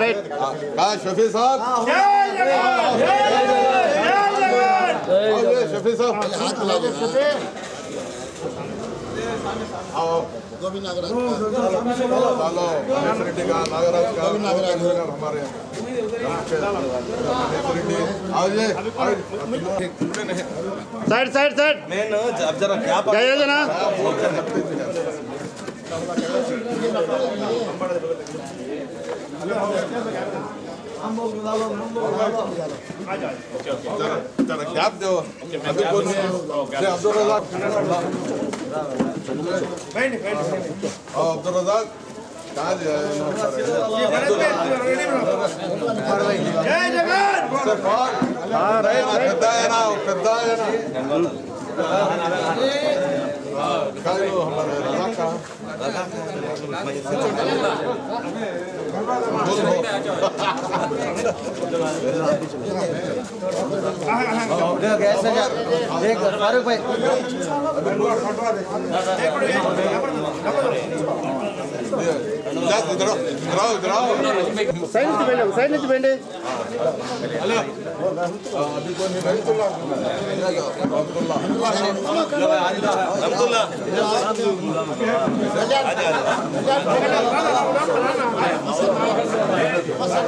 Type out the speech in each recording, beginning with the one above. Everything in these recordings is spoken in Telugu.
राइट राइट शफी साहब। शफी साहब। गोविंद नागराज। हमारे साइड साइड साइड। నేను జరా క్యాప్ జయజన hamburger alalım, hamburger alalım. Hadi hadi. Yap diyor. Hadi konuş. Şey Abdurrazak. Beni, beni. Abdurrazak. Hadi ya. Jai Jagan. Ha, right, right. Kadda hai na, kadda hai na. Farooq भाई जाओ इधर ફારૂક ભાઈ સાઈડ નથી બેંడి સાઈડ નથી બેండి అదే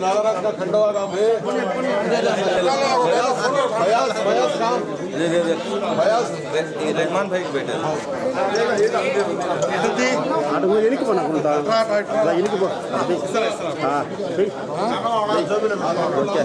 नागराज का खंडवा राम है बयास बयास राम बयास रहमान भाई बेटे அது எனக்கு பண்ண கொடுத்தா எனக்கு போ ஆ ஓகே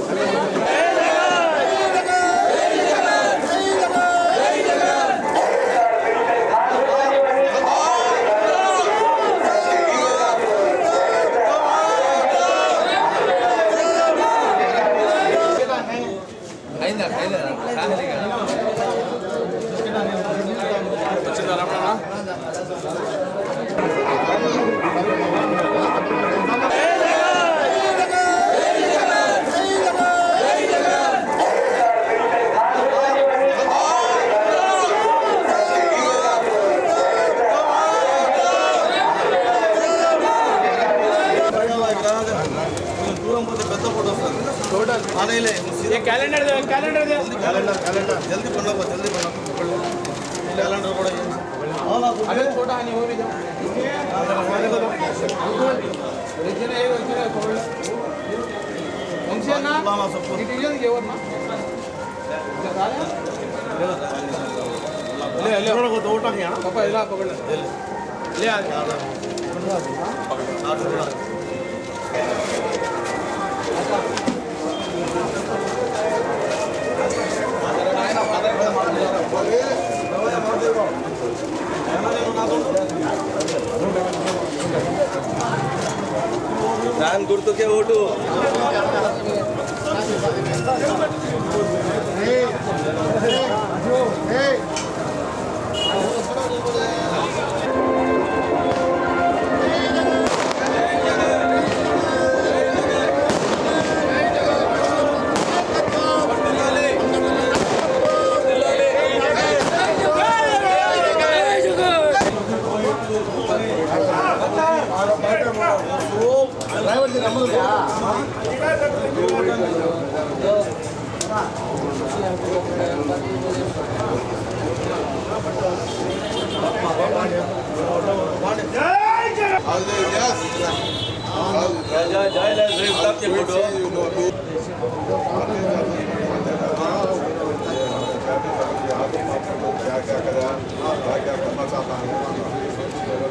ಮಾಡ್ತೀಯಾ ಪಾಪ ಇಲ್ಲ ಪಕಡ ಇಲ್ಲ ಇಲ್ಲ ಯಾರು ನಾನು ಗುರ್ತುಕೆ vote Hey! Hey!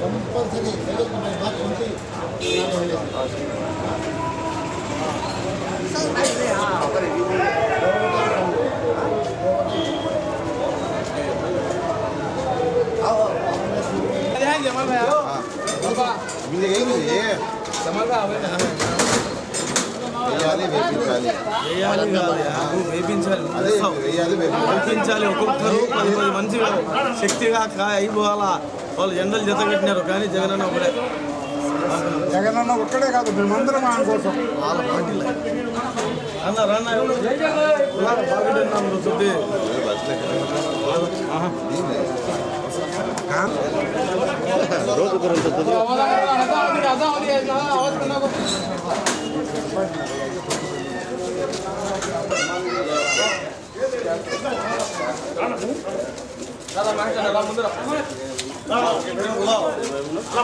Compulsory Jamal ભાઈ આવો જમાલ ભાઈ આવે ને వేయాలి వేపించాలి. వేపించాలి. అదే వేయాలి వేపించాలి. ఒక్కొక్కరు పది పది మంచి శక్తిగా అయిపోవాలా. వాళ్ళు ఎండలు జత కట్టినారు కానీ జగన్ అన్న ఒకడే జగన్ అన్న ఒక్కడే కాదు మేమందరం ఆయన కోసం. వాళ్ళ పార్టీలో అన్న రన్న బాగుంటున్నాను చూద్ది రోజు గురించి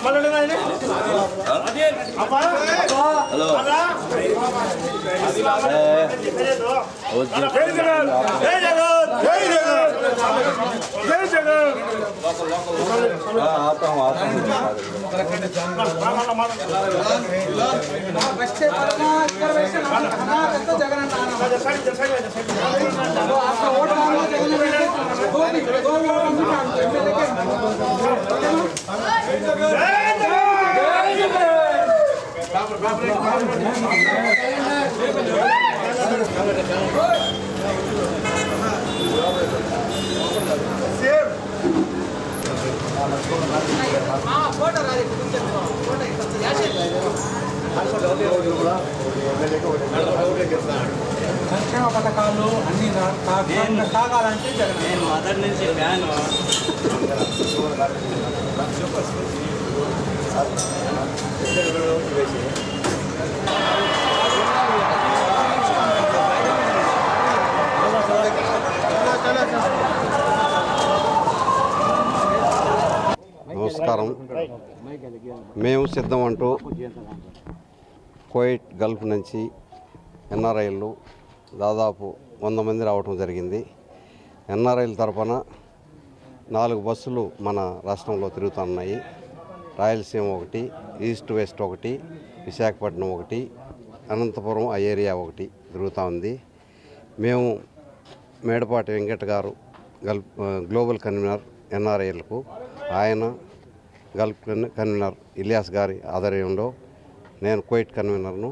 చదివి అదా అది ఆవాజ్ కన్నా దాదా మహేష్ आता हूँ आता हूँ సంక్షేమ పథకాలు అన్ని సాగాలంటే జగన్. నేను మొదటి నుంచి ఫ్యాన్. నమస్కారం. మేము సిద్ధం అంటూ కోయిట్ గల్ఫ్ నుంచి ఎన్ఆర్ఐలు దాదాపు వంద మంది రావటం జరిగింది. ఎన్ఆర్ఐల తరఫున నాలుగు బస్సులు మన రాష్ట్రంలో తిరుగుతున్నాయి. రాయలసీమ ఒకటి ఈస్ట్ వెస్ట్ ఒకటి విశాఖపట్నం ఒకటి అనంతపురం ఆ ఏరియా ఒకటి తిరుగుతూ ఉంది. మేము మేడపాటి వెంకట గారు గల్ గ్లోబల్ కన్వీనర్ ఎన్ఆర్ఐలకు ఆయన గల్ఫ్ కన్- కన్వీనర్ ఇలియాస్ గారి ఆధ్వర్యంలో నేను కోయిట్ కన్వీనర్ను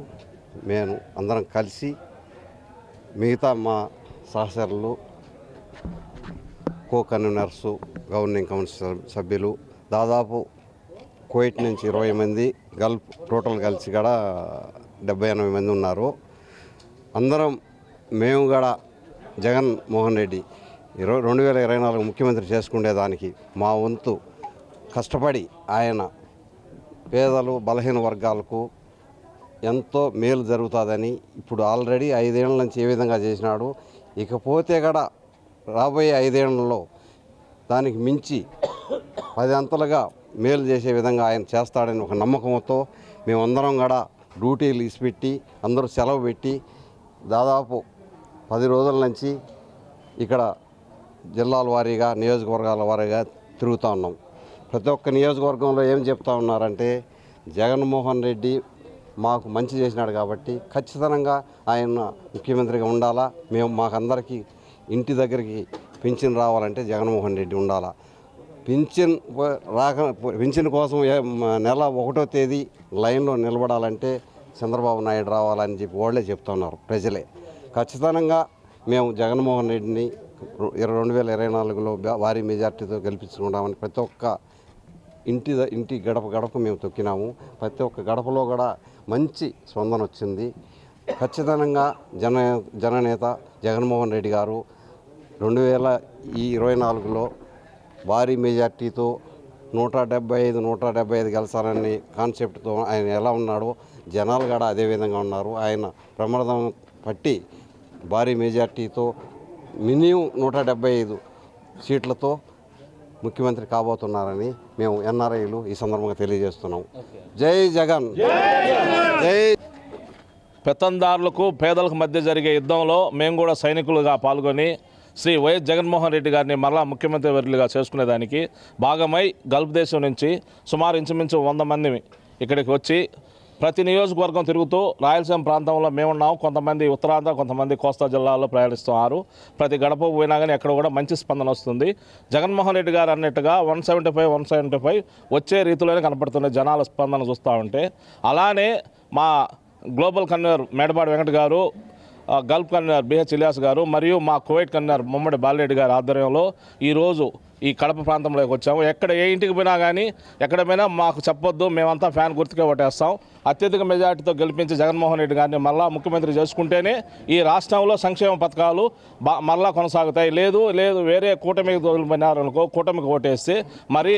మేము అందరం కలిసి మిగతా మా సహచరులు కో కన్వీనర్స్ గవర్నింగ్ కౌన్సిల్ సభ్యులు దాదాపు కోయిట్ నుంచి ఇరవై మంది గల్ఫ్ టోటల్ కలిసి కూడా డెబ్బై ఎనభై మంది ఉన్నారు. అందరం మేము కూడా జగన్ మోహన్ రెడ్డి ఇరవై రెండు వేల ఇరవై నాలుగు ముఖ్యమంత్రి చేసుకునేదానికి మా వంతు కష్టపడి ఆయన పేదలు బలహీన వర్గాలకు ఎంతో మేలు జరుగుతుందని ఇప్పుడు ఆల్రెడీ ఐదేళ్ళ నుంచి ఏ విధంగా చేసినాడు. ఇకపోతే కూడా రాబోయే ఐదేళ్ళలో దానికి మించి పది అంతలుగా మేలు చేసే విధంగా ఆయన చేస్తాడని ఒక నమ్మకంతో మేమందరం కూడా డ్యూటీలు ఇసిపెట్టి అందరూ సెలవు పెట్టి దాదాపు పది రోజుల నుంచి ఇక్కడ జిల్లాల వారీగా నియోజకవర్గాల వారీగా తిరుగుతూ ఉన్నాం. ప్రతి ఒక్క నియోజకవర్గంలో ఏం చెప్తా ఉన్నారంటే జగన్మోహన్ రెడ్డి మాకు మంచి చేసినాడు కాబట్టి ఖచ్చితంగా ఆయన ముఖ్యమంత్రిగా ఉండాలా. మేము మాకందరికీ ఇంటి దగ్గరికి పింఛన్ రావాలంటే జగన్మోహన్ రెడ్డి ఉండాలా. పింఛన్ రాక పింఛన్ కోసం నెల ఒకటో తేదీ లైన్లో నిలబడాలంటే చంద్రబాబు నాయుడు రావాలని చెప్పి వాళ్ళే చెప్తున్నారు ప్రజలే. ఖచ్చితంగా మేము జగన్మోహన్ రెడ్డిని ఇరవై రెండు వేల ఇరవై నాలుగులో భారీ మెజార్టీతో గెలిపించుకుంటామని ప్రతి ఒక్క ఇంటి ఇంటి గడప గడప మేము తొక్కినాము. ప్రతి ఒక్క గడపలో కూడా మంచి స్పందన వచ్చింది. ఖచ్చితంగా జన జననేత జగన్మోహన్ రెడ్డి గారు రెండు వేల ఈ ఇరవై నాలుగులో భారీ మెజార్టీతో నూట డెబ్బై ఐదు నూట డెబ్బై ఐదు గెలిచారని కాన్సెప్ట్తో ఆయన ఎలా ఉన్నాడో జనాలు కూడా అదే విధంగా ఉన్నారు. ఆయన ప్రమాదం పట్టి భారీ మెజార్టీతో మినిమం నూట డెబ్బై ఐదు సీట్లతో ముఖ్యమంత్రి కాబోతున్నారని మేము ఎన్ఆర్ఐలు ఈ సందర్భంగా తెలియజేస్తున్నాం. జై జగన్. జై పెత్తందారులకు పేదలకు మధ్య జరిగే యుద్ధంలో మేము కూడా సైనికులుగా పాల్గొని శ్రీ వైఎస్ జగన్మోహన్ రెడ్డి గారిని మరలా ముఖ్యమంత్రి వర్యులుగా చేసుకునేదానికి భాగమై గల్ఫ్ దేశం నుంచి సుమారు ఇంచుమించు వంద మంది ఇక్కడికి వచ్చి ప్రతి నియోజకవర్గం తిరుగుతూ రాయలసీమ ప్రాంతంలో మేమున్నాం. కొంతమంది ఉత్తరాంధ్ర కొంతమంది కోస్తా జిల్లాల్లో ప్రయాణిస్తున్నారు ప్రతి గడప పోయినా కానీ ఎక్కడ కూడా మంచి స్పందన వస్తుంది. జగన్మోహన్ రెడ్డి గారు అన్నట్టుగా one seventy five one seventy five వచ్చే రీతిలోనే కనపడుతుంది జనాల స్పందన చూస్తూ ఉంటే అలానే మా గ్లోబల్ కన్వీనర్ మేడపాటి వెంకట గారు గల్ఫ్ కన్వీనర్ బిహెచ్ ఇలియాస్ గారు మరియు మా కువైట్ కన్వీనర్ ముమ్మడి బాలిరెడ్డి గారి ఆధ్వర్యంలో ఈరోజు ఈ కడప ప్రాంతంలోకి వచ్చాము. ఎక్కడ ఏ ఇంటికి పోయినా కానీ ఎక్కడ పోయినా మాకు చెప్పొద్దు మేమంతా ఫ్యాన్ గుర్తుకే ఓటేస్తాం. అత్యధిక మెజార్టీతో గెలిపించి జగన్మోహన్ రెడ్డి గారిని మళ్ళా ముఖ్యమంత్రి చేసుకుంటేనే ఈ రాష్ట్రంలో సంక్షేమ పథకాలు మళ్ళా కొనసాగుతాయి. లేదు లేదు వేరే కూటమికి తోలిపోయినారనుకో కూటమికి ఓటేస్తే మరి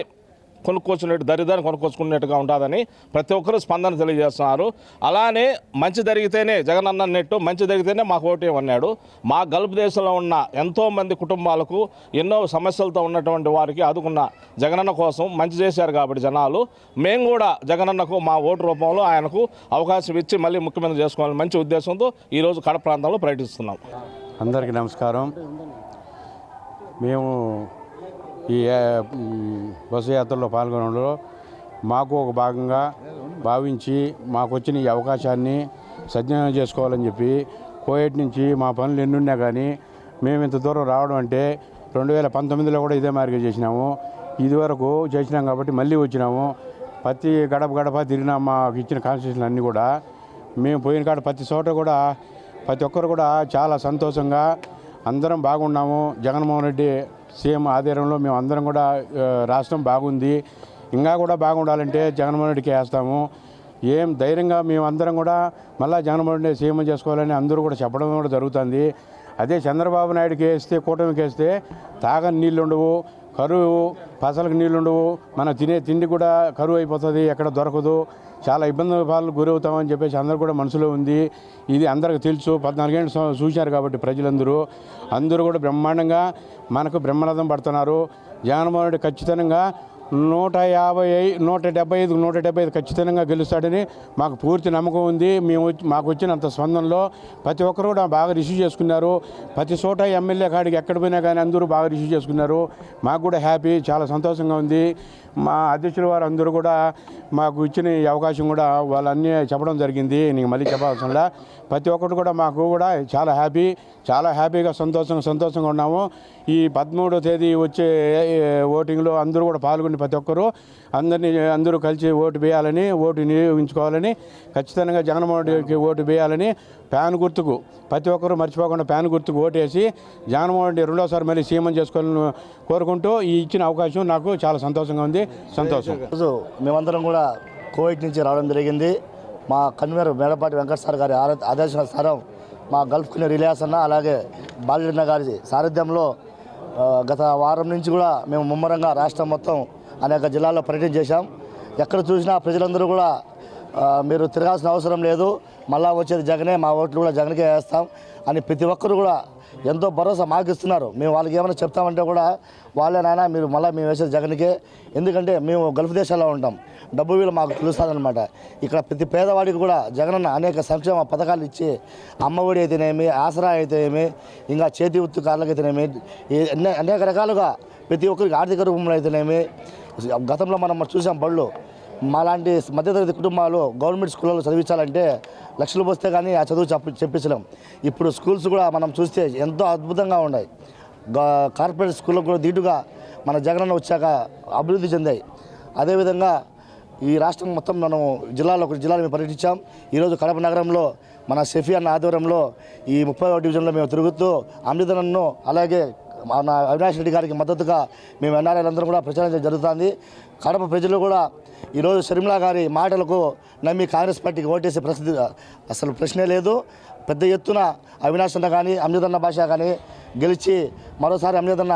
కొనుక్కొచ్చినట్టు దరిద్రాన్ని కొనుక్కొచ్చుకున్నట్టుగా ఉంటుందని ప్రతి ఒక్కరూ స్పందన తెలియజేస్తున్నారు. అలానే మంచి జరిగితేనే జగన్ అన్నట్టు మంచి జరిగితేనే మాకు ఓటు అన్నాడు. మా గల్ఫ్ దేశంలో ఉన్న ఎంతోమంది కుటుంబాలకు ఎన్నో సమస్యలతో ఉన్నటువంటి వారికి ఆదుకున్న జగనన్న కోసం మంచి చేశారు కాబట్టి జనాలు. మేము కూడా జగనన్నకు మా ఓటు రూపంలో ఆయనకు అవకాశం ఇచ్చి మళ్ళీ ముఖ్యమంత్రి చేసుకోవాలని మంచి ఉద్దేశంతో ఈరోజు కడ ప్రాంతంలో పర్యటిస్తున్నాం. అందరికీ నమస్కారం. మేము ఈ బస్సు యాత్రలో పాల్గొనడంలో మాకు ఒక భాగంగా భావించి మాకు వచ్చిన ఈ అవకాశాన్ని సద్వినియోగం చేసుకోవాలని చెప్పి కోయట్ నుంచి మా పనులు ఎన్నున్నా కానీ మేము ఇంత దూరం రావడం అంటే రెండు వేల పంతొమ్మిదిలో కూడా ఇదే మార్గం చేసినాము. ఇదివరకు చేసినాం కాబట్టి మళ్ళీ వచ్చినాము. ప్రతి గడప గడప తిరిగిన మాకు ఇచ్చిన కాన్స్టిట్యూషన్ అన్నీ కూడా మేము పోయిన కాడ ప్రతి చోట కూడా ప్రతి ఒక్కరు కూడా చాలా సంతోషంగా అందరం బాగున్నాము. జగన్మోహన్ రెడ్డి సీఎం ఆధ్వర్యంలో మేము అందరం కూడా రాష్ట్రం బాగుంది. ఇంకా కూడా బాగుండాలంటే జగన్మోహన్ రెడ్డికి వేస్తాము. ఏం ధైర్యంగా మేము అందరం కూడా మళ్ళీ జగన్మోహన్ రెడ్డి సీఎం చేసుకోవాలని అందరూ కూడా చెప్పడం కూడా జరుగుతుంది. అదే చంద్రబాబు నాయుడుకి వేస్తే కూటమికి వేస్తే తాగని నీళ్ళు ఉండవు. కరువు పసలకు నీళ్ళుండవు. మనం తినే తిండి కూడా కరువు అయిపోతుంది ఎక్కడ దొరకదు. చాలా ఇబ్బంది పాలు గురవుతామని చెప్పేసి అందరూ కూడా మనసులో ఉంది. ఇది అందరికి తెలుసు. పద్నాలుగేళ్ళు చూశారు కాబట్టి ప్రజలందరూ. అందరూ కూడా బ్రహ్మాండంగా మనకు బ్రహ్మరథం పడుతున్నారు. జగన్మోహన్ రెడ్డి ఖచ్చితంగా నూట యాభై ఐదు నూట డెబ్బై ఐదు నూట డెబ్బై ఐదు ఖచ్చితంగా గెలుస్తాడని మాకు పూర్తి నమ్మకం ఉంది. మేము వచ్చి- మాకు వచ్చినంత స్పందనలో ప్రతి ఒక్కరు కూడా బాగా రిసీవ్ చేసుకున్నారు. ప్రతి చోట ఎమ్మెల్యే కాడికి ఎక్కడ పోయినా కానీ అందరూ బాగా రిసీవ్ చేసుకున్నారు. మాకు కూడా హ్యాపీ చాలా సంతోషంగా ఉంది. మా అధ్యక్షుల వారు అందరూ కూడా మాకు ఇచ్చిన అవకాశం కూడా వాళ్ళన్నీ చెప్పడం జరిగింది. నీకు మళ్ళీ చెప్పాల్సిన ప్రతి ఒక్కరు కూడా మాకు కూడా చాలా హ్యాపీ చాలా హ్యాపీగా సంతోషంగా సంతోషంగా ఉన్నాము. ఈ పదమూడో తేదీ వచ్చే ఏ, ఓటింగ్లో అందరూ కూడా పాల్గొని ప్రతి ఒక్కరూ అందరినీ అందరూ కలిసి ఓటు వేయాలని ఓటు వినియోగించుకోవాలని ఖచ్చితంగా జగన్మోహన్ రెడ్డికి ఓటు వేయాలని ప్యాన్ గుర్తుకు ప్రతి ఒక్కరూ మర్చిపోకుండా ప్యాన్ గుర్తుకు ఓటేసి జగన్మోహన్ రెడ్డి రెండోసారి మళ్ళీ సీఎం చేసుకోవాలని కోరుకుంటూ ఈ ఇచ్చిన అవకాశం నాకు చాలా సంతోషంగా ఉంది. సంతోషం. మేమందరం కూడా కోవిడ్ నుంచి రావడం జరిగింది. మా కన్వీనర్ మేడపాటి వెంకట సార్ గారి ఆర- ఆదేశానుసారం మా గల్ఫ్ కన్వీనర్ అన్న అలాగే బాలిన్న గారి సారథ్యంలో గత వారం నుంచి కూడా మేము ముమ్మరంగా రాష్ట్రం మొత్తం అనేక జిల్లాల్లో పర్యటన చేశాం. ఎక్కడ చూసినా ప్రజలందరూ కూడా మీరు తిరగాల్సిన అవసరం లేదు. మళ్ళా వచ్చేది జగనే మా ఓట్లు కూడా జగన్కే వేస్తాం అని ప్రతి ఒక్కరు కూడా ఎంతో భరోసా మాకు ఇస్తున్నారు మేము వాళ్ళకి ఏమైనా చెప్తామంటే కూడా వాళ్ళే నాయన మీరు మళ్ళీ మేము వేసేది జగన్కే. ఎందుకంటే మేము గల్ఫ్ దేశాల్లో ఉంటాం. డబ్బు విలువ మాకు తెలుస్తుందన్నమాట. ఇక్కడ ప్రతి పేదవాడికి కూడా జగనన్న అనేక సంక్షేమ పథకాలు ఇచ్చి అమ్మఒడి అయితేనేమి ఆసరా అయితేనేమి ఇంకా చేతి వృత్తి కార్లకు అయితేనేమి అనేక రకాలుగా ప్రతి ఒక్కరికి ఆర్థిక రూపంలో అయితేనేమి. గతంలో మనం చూసాం బళ్ళు మాలాంటి మధ్యతరగతి కుటుంబాలు గవర్నమెంట్ స్కూళ్ళలో చదివించాలంటే లక్షలు పోస్తే కానీ ఆ చదువు చెప్ప చెప్పించలేం ఇప్పుడు స్కూల్స్ కూడా మనం చూస్తే ఎంతో అద్భుతంగా ఉన్నాయి. కార్పొరేట్ స్కూళ్ళకు కూడా దీటుగా మన జగనన్న వచ్చాక అభివృద్ధి చెందాయి. అదేవిధంగా ఈ రాష్ట్రం మొత్తం మనం జిల్లాలో ఒక జిల్లాలో మేము పర్యటించాం. ఈరోజు కడప నగరంలో మన సెఫీ అన్న ఆధ్వర్యంలో ఈ ముప్పై డివిజన్లో మేము తిరుగుతూ అమృతనన్ను అలాగే మన అవినాష్ రెడ్డి గారికి మద్దతుగా మేము ఎన్ఆర్ఐలందరూ కూడా ప్రచారం జరుగుతుంది. కడప ప్రజలు కూడా ఈరోజు షర్మిలా గారి మాటలకు నమ్మి కాంగ్రెస్ పార్టీకి ఓటేసే పరిస్థితి అసలు ప్రశ్నే లేదు. పెద్ద ఎత్తున అవినాష్ అన్న కానీ అమృతన్న భాష కానీ గెలిచి మరోసారి అమృతన్న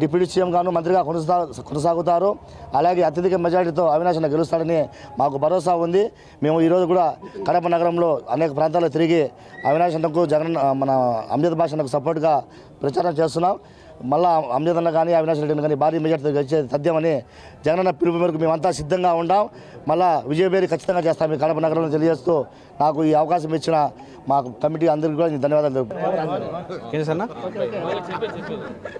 డిప్యూటీ సీఎం గాను మంత్రిగా కొనసా కొనసాగుతారు. అలాగే అత్యధిక మెజారిటీతో అవినాష్ గెలుస్తాడని మాకు భరోసా ఉంది. మేము ఈరోజు కూడా కడప నగరంలో అనేక ప్రాంతాల్లో తిరిగి అవినాష్ జగన్ మన అమృత భాషకు సపోర్ట్గా ప్రచారం చేస్తున్నాం. మళ్ళా అమ్జద్ అన్న కానీ అవినాష్ రెడ్డి కానీ భారీ మెజార్టీతో గెలిచే తథ్యమని జగనన్న పిలుపు మేరకు మేమంతా సిద్ధంగా ఉన్నాం మళ్ళా విజయబేరి ఖచ్చితంగా చేస్తాం మీ కడప నగరంలో తెలియజేస్తూ నాకు ఈ అవకాశం ఇచ్చిన మా కమిటీ అందరికీ కూడా నేను ధన్యవాదాలు తెలుపుతున్నాను कैसे सर ना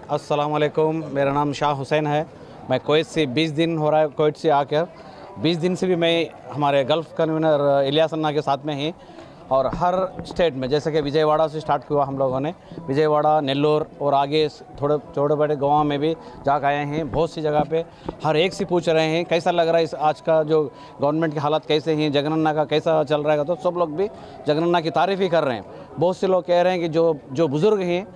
अस्सलाम वालेकुम मेरा नाम शाह हुसैन है मैं कोयत से 20 दिन हो रहा है कोयत से आकर 20 दिन से भी मैं हमारे गल्फ कन्वीनर इलियास अन्ना के साथ में ही और हर स्टेट में, जैसे कि विजयवाड़ा से स्टार्ट हुआ हम लोगों ने। विजयवाड़ा, नेल्लोर और आगे थोड़े, छोटे बड़े गाँव में भी जाकर आए हैं। बहुत सी जगह पे हर एक से पूछ रहे हैं, कैसा लग रहा है इस आज का जो गवर्नमेंट की हालत कैसे हैं जगनन्ना का कैसा चल रहा है? तो सब लोग भी जगनन्ना की तारीफ़ ही कर रहे हैं। बहुत से लोग कह रहे हैं कि जो जो बुज़ुर्ग हैं,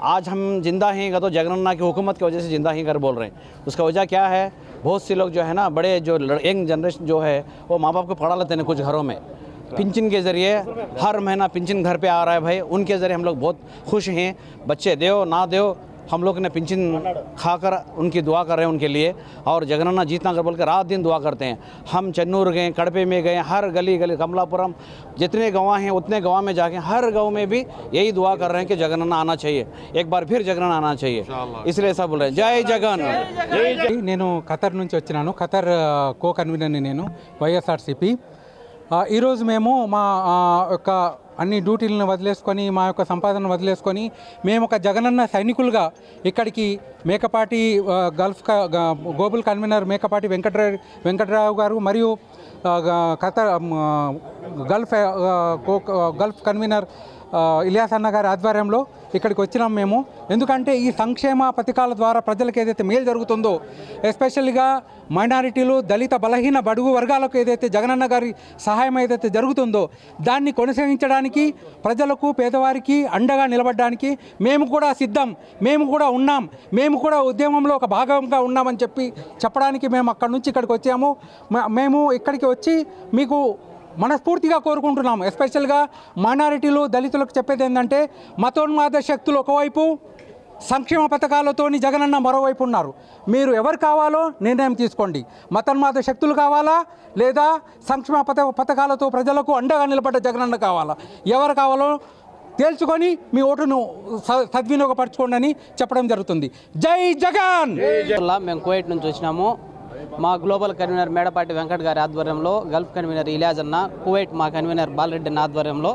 आज हम ज़िंदा हैं तो जगनन्ना की हुकूमत की वजह से ज़िंदा ही कर बोल रहे हैं। उसका वजह क्या है? बहुत से लोग जो है ना, बड़े जो यंग जनरेशन जो है, वो माँ बाप को पढ़ा लेते हैं कुछ घरों में। पिंचन के ज़रिए हर महीना पिंचन घर पे आ रहा है भाई उनके ज़रिए हम लोग बहुत खुश हैं बच्चे दो ना दो हम लोग ने पिंचन खाकर उनकी दुआ कर रहे हैं उनके लिए और जगनन्ना जीतना कर बोल के रात दिन दुआ करते हैं हम चन्नूर गए कड़पे में गए हर गली गली कमलापुरम जितने गाँव हैं उतने गाँव में जाके हर गाँव में भी यही दुआ कर रहे हैं कि जगनन्ना आना चाहिए एक बार फिर जगनन्ना आना चाहिए इसलिए सब बोल रहे हैं जय जगन जय जय నేను ఖతర్ నుంచి వచ్చినాను ఖతర్ ఆ, కో కన్వీనర్ని నేను వైఎస్ఆర్సిపి ఆ, ఈరోజు మేము మా యొక్క అన్ని డ్యూటీలను వదిలేసుకొని మా యొక్క సంపాదన వదిలేసుకొని మేము ఒక జగనన్న సైనికులుగా ఇక్కడికి Mekapati gulf global global convener Mekapati Venkatara Venkatarao గారు మరియు కథ గల్ఫ్ గల్ఫ్ కన్వీనర్ ఇలియాస్ అన్న గారి ఆధ్వర్యంలో ఇక్కడికి వచ్చినాం మేము. ఎందుకంటే ఈ సంక్షేమ పథకాల ద్వారా ప్రజలకు ఏదైతే మేలు జరుగుతుందో ఎస్పెషల్గా మైనారిటీలు దళిత బలహీన బడుగు వర్గాలకు ఏదైతే జగనన్న గారి సహాయం ఏదైతే జరుగుతుందో దాన్ని కొనసాగించడానికి ప్రజలకు పేదవారికి అండగా నిలబడడానికి మేము కూడా సిద్ధం మేము కూడా ఉన్నాం మేము కూడా ఉద్యమంలో ఒక భాగంగా ఉన్నామని చెప్పి చెప్పడానికి మేము అక్కడి నుంచి ఇక్కడికి వచ్చాము. మేము ఇక్కడికి వచ్చి మీకు మనస్ఫూర్తిగా కోరుకుంటున్నాం ఎస్పెషల్గా మైనారిటీలు దళితులకు చెప్పేది ఏంటంటే మతోన్మాద శక్తులు ఒకవైపు సంక్షేమ పథకాలతోని జగనన్న మరోవైపు ఉన్నారు. మీరు ఎవరు కావాలో నిర్ణయం తీసుకోండి. మతోన్మాద శక్తులు కావాలా? లేదా సంక్షేమ పథ పథకాలతో ప్రజలకు అండగా నిలబడ్డ జగనన్న కావాలా? ఎవరు కావాలో తేల్చుకొని మీ ఓటును స- సద్వినియోగపరచుకోండి అని చెప్పడం జరుగుతుంది. జై జగన్! మేము కువైట్ నుంచి వచ్చినాము. మా గ్లోబల్ కన్వీనర్ మేడపాటి వెంకట్ గారి ఆధ్వర్యంలో గల్ఫ్ కన్వీనర్ ఇలియాజ్ అన్న కువైట్ మా కన్వీనర్ బాలరెడ్డి అన్న ఆధ్వర్యంలో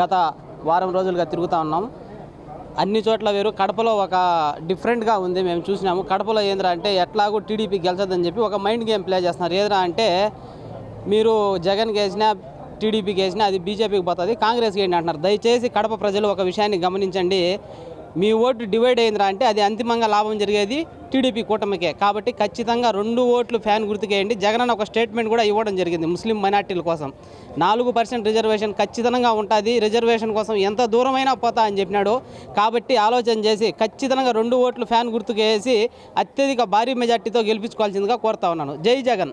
గత వారం రోజులుగా తిరుగుతూ ఉన్నాం. అన్ని చోట్ల వేరు కడపలో ఒక డిఫరెంట్గా ఉంది మేము చూసినాము. కడపలో ఏంద్రా అంటే ఎట్లాగో టీడీపీ గెలిచదని చెప్పి ఒక మైండ్ గేమ్ ప్లే చేస్తున్నారు. ఏదిరా అంటే మీరు జగన్కి వేసినా టీడీపీకి వేసినా అది బీజేపీకి పోతుంది కాంగ్రెస్కి ఏంటి అంటున్నారు. దయచేసి కడప ప్రజలు ఒక విషయాన్ని గమనించండి. మీ ఓటు డివైడ్ అయిందిరా అంటే అది అంతిమంగా లాభం జరిగేది టీడీపీ కూటమికే. కాబట్టి ఖచ్చితంగా రెండు ఓట్లు ఫ్యాన్ గుర్తుకేయండి. జగన్ అన్న ఒక స్టేట్మెంట్ కూడా ఇవ్వడం జరిగింది ముస్లిం మైనార్టీల కోసం. నాలుగు పర్సెంట్ రిజర్వేషన్ ఖచ్చితంగా ఉంటుంది. రిజర్వేషన్ కోసం ఎంత దూరమైనా పోతా అని చెప్పినాడు. కాబట్టి ఆలోచన చేసి ఖచ్చితంగా రెండు ఓట్లు ఫ్యాన్ గుర్తుకేసి అత్యధిక భారీ మెజార్టీతో గెలిపించుకోవాల్సిందిగా కోరుతా ఉన్నాను. జై జగన్.